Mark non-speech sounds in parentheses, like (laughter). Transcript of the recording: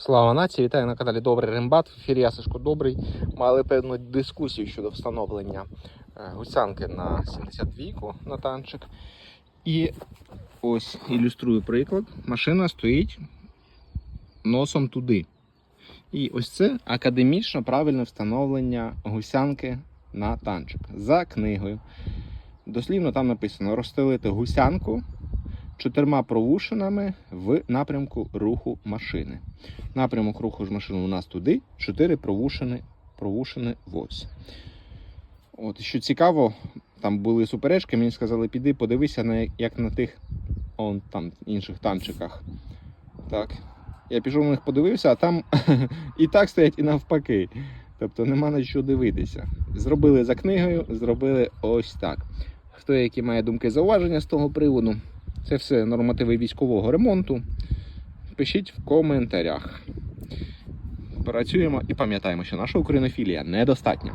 Слава нації, вітаю на каналі Добрий Рембат. В ефірі я Сашко Добрий. Мали певну дискусію щодо встановлення е, гусянки на 72 на танчик. І ось ілюструю приклад. Машина стоїть носом туди. І ось це академічно правильне встановлення гусянки на танчик за книгою. Дослівно там написано розстелити гусянку чотирма провушинами в напрямку руху машини. Напрямок руху ж машини у нас туди, чотири провушини, провушини ось. От, що цікаво, там були суперечки, мені сказали, піди, подивися, на, як на тих он, там, інших танчиках. Так. Я пішов на них подивився, а там (laughs) і так стоять, і навпаки. Тобто нема на що дивитися. Зробили за книгою, зробили ось так. Хто які має думки зауваження з того приводу, це все нормативи військового ремонту. Пишіть в коментарях. Працюємо і пам'ятаємо, що наша українофілія недостатня.